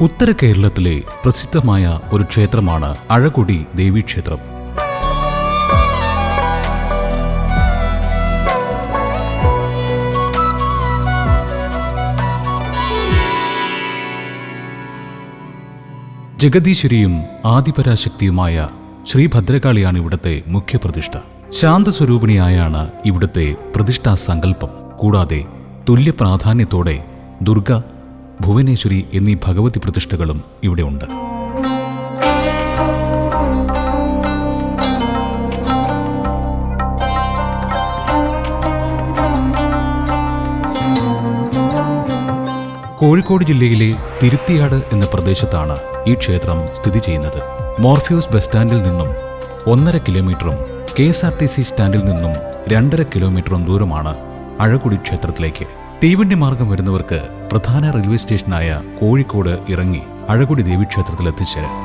ഉത്തര കേരളത്തിലെ പ്രസിദ്ധമായ ഒരു ക്ഷേത്രമാണ് അഴകൊടി ദേവീക്ഷേത്രം. ജഗദീശ്വരിയും ആദിപരാശക്തിയുമായ ശ്രീ ഭദ്രകാളിയാണ് ഇവിടുത്തെ മുഖ്യപ്രതിഷ്ഠ. ശാന്തസ്വരൂപിണിയായാണ് ഇവിടുത്തെ പ്രതിഷ്ഠാ സങ്കല്പം കൂടാതെ തുല്യ പ്രാധാന്യത്തോടെ ദുർഗ ഭുവനേശ്വരി എന്നീ ഭഗവതി പ്രതിഷ്ഠകളും ഇവിടെയുണ്ട് കോഴിക്കോട് ജില്ലയിലെ തിരുത്തിയാട് എന്ന പ്രദേശത്താണ് ഈ ക്ഷേത്രം സ്ഥിതി ചെയ്യുന്നത്. മോർഫ്യൂസ് ബസ് സ്റ്റാൻഡിൽ നിന്നും ഒന്നര കിലോമീറ്ററും K S R T C സ്റ്റാൻഡിൽ നിന്നും രണ്ടര കിലോമീറ്ററും ദൂരമാണ് അഴകുടി ക്ഷേത്രത്തിലേക്ക്. തീവണ്ടി മാർഗം വരുന്നവർക്ക് പ്രധാന റെയിൽവേ സ്റ്റേഷനായ കോഴിക്കോട് ഇറങ്ങി അഴകുടി ദേവീക്ഷേത്രത്തിൽ എത്തിച്ചേരാം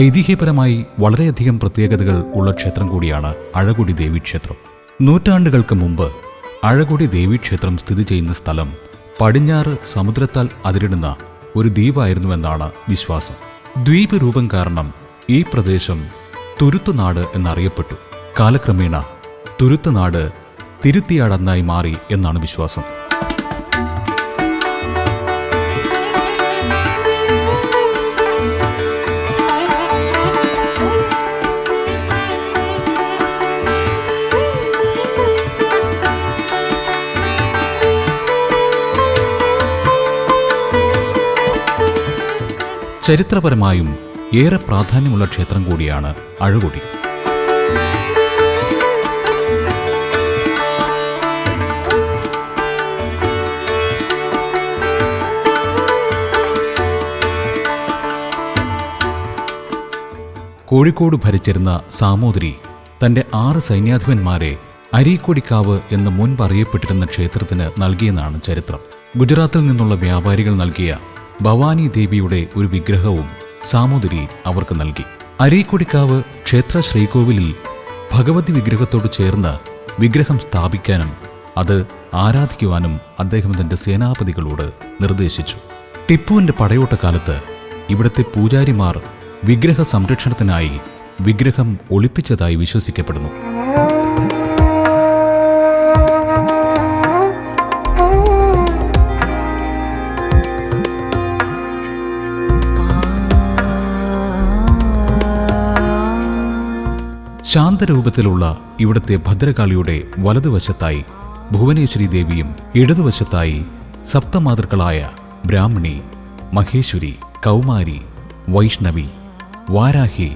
ഐതിഹ്യപരമായി വളരെയധികം പ്രത്യേകതകൾ ഉള്ള ക്ഷേത്രം കൂടിയാണ് അഴകുടി ദേവീക്ഷേത്രം നൂറ്റാണ്ടുകൾക്ക് മുമ്പ് അഴകുടി ദേവീക്ഷേത്രം സ്ഥിതി ചെയ്യുന്ന സ്ഥലം പടിഞ്ഞാറ് സമുദ്രത്താൽ അതിരിടുന്ന ഒരു ദ്വീപായിരുന്നുവെന്നാണ് വിശ്വാസം. ദ്വീപ് രൂപം കാരണം ഈ പ്രദേശം തുരുത്തുനാട് എന്നറിയപ്പെട്ടു. കാലക്രമേണ തുരുത്തുനാട് തിരുത്തിയാടെന്നായി മാറി എന്നാണ് വിശ്വാസം. ചരിത്രപരമായും ഏറെ പ്രാധാന്യമുള്ള ക്ഷേത്രം കൂടിയാണ് അഴുകുടി. കോഴിക്കോട് ഭരിച്ചിരുന്ന സാമൂതിരി തന്റെ ആറ് സൈന്യാധിപന്മാരെ അരീക്കൊടിക്കാവ് എന്ന് മുൻപറിയപ്പെട്ടിരുന്ന ക്ഷേത്രത്തിന് നൽകിയെന്നാണ് ചരിത്രം. ഗുജറാത്തിൽ നിന്നുള്ള വ്യാപാരികൾ നൽകിയ ഭവാനി ദേവിയുടെ ഒരു വിഗ്രഹവും സാമൂതിരി അവർക്ക് നൽകി. അരീക്കൊടിക്കാവ് ക്ഷേത്ര ശ്രീകോവിലിൽ ഭഗവതി വിഗ്രഹത്തോട് ചേർന്ന് വിഗ്രഹം സ്ഥാപിക്കാനും അത് ആരാധിക്കുവാനും അദ്ദേഹം തന്റെ സേനാപതികളോട് നിർദ്ദേശിച്ചു. ടിപ്പുവിന്റെ പടയോട്ടക്കാലത്ത് ഇവിടുത്തെ പൂജാരിമാർ വിഗ്രഹ സംരക്ഷണത്തിനായി വിഗ്രഹം ഒളിപ്പിച്ചതായി വിശ്വസിക്കപ്പെടുന്നു. ശാന്തരൂപത്തിലുള്ള ഇവിടുത്തെ ഭദ്രകാളിയുടെ വലതുവശത്തായി ഭുവനേശ്വരി ദേവിയും ഇടതുവശത്തായി സപ്തമാതൃക്കളായ ബ്രാഹ്മണി മഹേശ്വരി കൗമാരി വൈഷ്ണവി വാരാഹി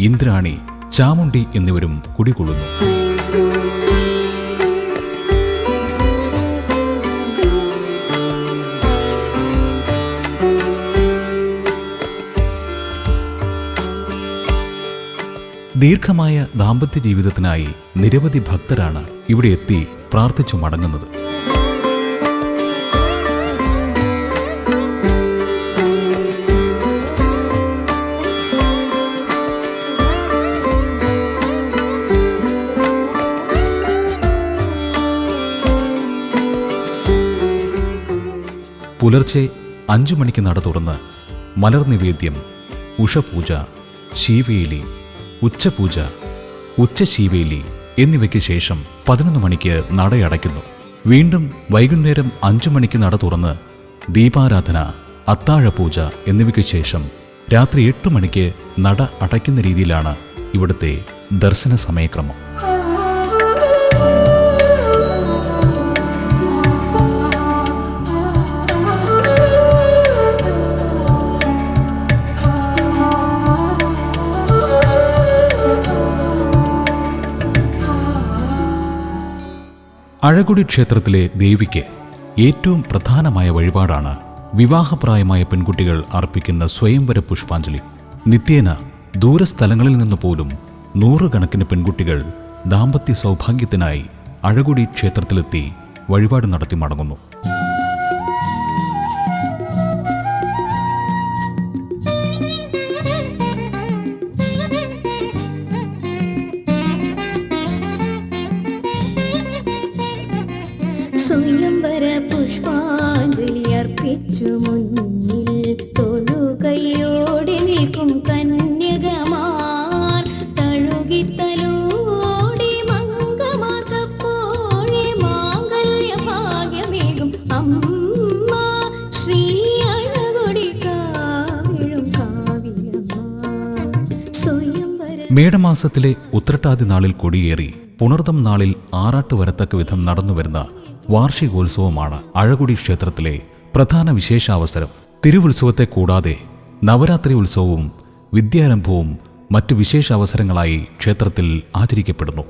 ഇന്ദ്രാണി ചാമുണ്ടി എന്നിവരും കുടികൊള്ളുന്നു. ദീർഘമായ ദാമ്പത്യ ജീവിതത്തിനായി നിരവധി ഭക്തരാണ് ഇവിടെ എത്തി പ്രാർത്ഥിച്ചു മടങ്ങുന്നത്. പുലർച്ചെ അഞ്ചു മണിക്ക് നട തുറന്ന് മലർ നിവേദ്യം ഉഷപൂജ ശീവേലി ഉച്ചപൂജ ഉച്ചശീവേലി എന്നിവയ്ക്ക് ശേഷം പതിനൊന്ന് മണിക്ക് നടയടയ്ക്കുന്നു വീണ്ടും വൈകുന്നേരം അഞ്ചു മണിക്ക് നട തുറന്ന് ദീപാരാധന അത്താഴപൂജ എന്നിവയ്ക്ക് ശേഷം രാത്രി എട്ട് മണിക്ക് നട അടയ്ക്കുന്ന രീതിയിലാണ് ഇവിടുത്തെ ദർശന സമയക്രമം അഴകുടി ക്ഷേത്രത്തിലെ ദേവിക്ക് ഏറ്റവും പ്രധാനമായ വഴിപാടാണ് വിവാഹപ്രായമായ പെൺകുട്ടികൾ അർപ്പിക്കുന്ന സ്വയംവര പുഷ്പാഞ്ജലി. നിത്യേന ദൂരസ്ഥലങ്ങളിൽ നിന്ന് പോലും നൂറുകണക്കിന് പെൺകുട്ടികൾ ദാമ്പത്യ സൗഭാഗ്യത്തിനായി അഴകുടി ക്ഷേത്രത്തിലെത്തി വഴിപാട് നടത്തി മടങ്ങുന്നു. മേടമാസത്തിലെ ഉത്രട്ടാതി നാളിൽ കൊടിയേറി പുണർദം നാളിൽ ആറാട്ട് വരത്തക്ക വിധം നടന്നുവരുന്ന വാർഷികോത്സവമാണ് അഴകുടി ക്ഷേത്രത്തിലെ പ്രധാന വിശേഷാവസരം. തിരുവുത്സവത്തെ കൂടാതെ നവരാത്രി ഉത്സവവും വിദ്യാരംഭവും മറ്റു വിശേഷാവസരങ്ങളായി ക്ഷേത്രത്തിൽ ആചരിക്കപ്പെടുന്നു.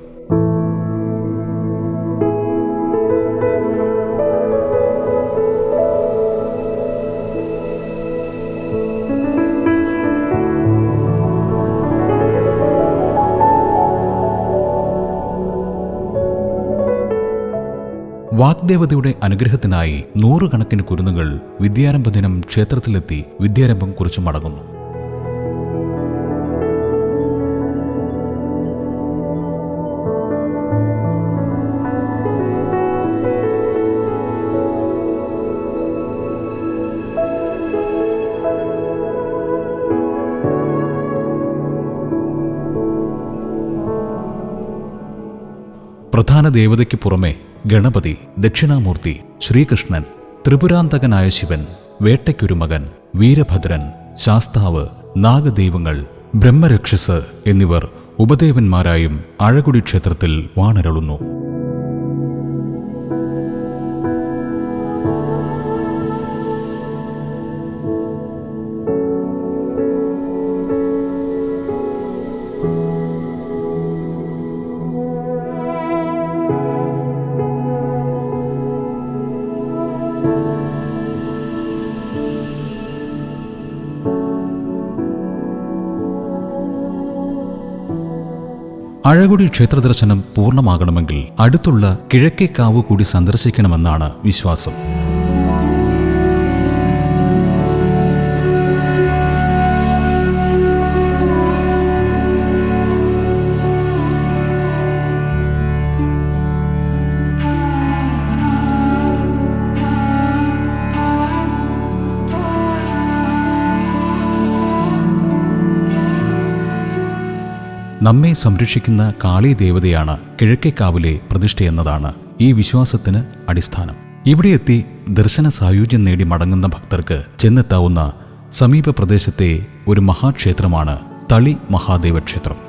വാഗ്ദേവതയുടെ അനുഗ്രഹത്തിനായി നൂറുകണക്കിന് കുരുന്നുകൾ വിദ്യാരംഭ ദിനം ക്ഷേത്രത്തിലെത്തി വിദ്യാരംഭം കുറിച്ചു മടങ്ങുന്നു. പ്രധാന ദേവതയ്ക്ക് പുറമെ ഗണപതി ദക്ഷിണാമൂർത്തി ശ്രീകൃഷ്ണൻ ത്രിപുരാന്തകനായ ശിവൻ വേട്ടയ്ക്കൊരു മകൻ വീരഭദ്രൻ ശാസ്താവ് നാഗദൈവങ്ങൾ ബ്രഹ്മരക്ഷസ് എന്നിവർ ഉപദേവന്മാരായും അഴകുടി ക്ഷേത്രത്തിൽ വാണരുളുന്നു. അഴകുടി ക്ഷേത്ര ദർശനം പൂർണമാകണമെങ്കിൽ അടുത്തുള്ള കിഴക്കേക്കാവ് കൂടി സന്ദർശിക്കണമെന്നാണ് വിശ്വാസം നമ്മെ സംരക്ഷിക്കുന്ന കാളി ദേവതയാണ് കിഴക്കേക്കാവിലെ പ്രതിഷ്ഠയെന്നതാണ് ഈ വിശ്വാസത്തിന് അടിസ്ഥാനം. ഇവിടെ എത്തി ദർശന സായുജ്യം നേടി മടങ്ങുന്ന ഭക്തർക്ക് ചെന്നെത്താവുന്ന സമീപ പ്രദേശത്തെ ഒരു മഹാക്ഷേത്രമാണ് തളി മഹാദേവ ക്ഷേത്രം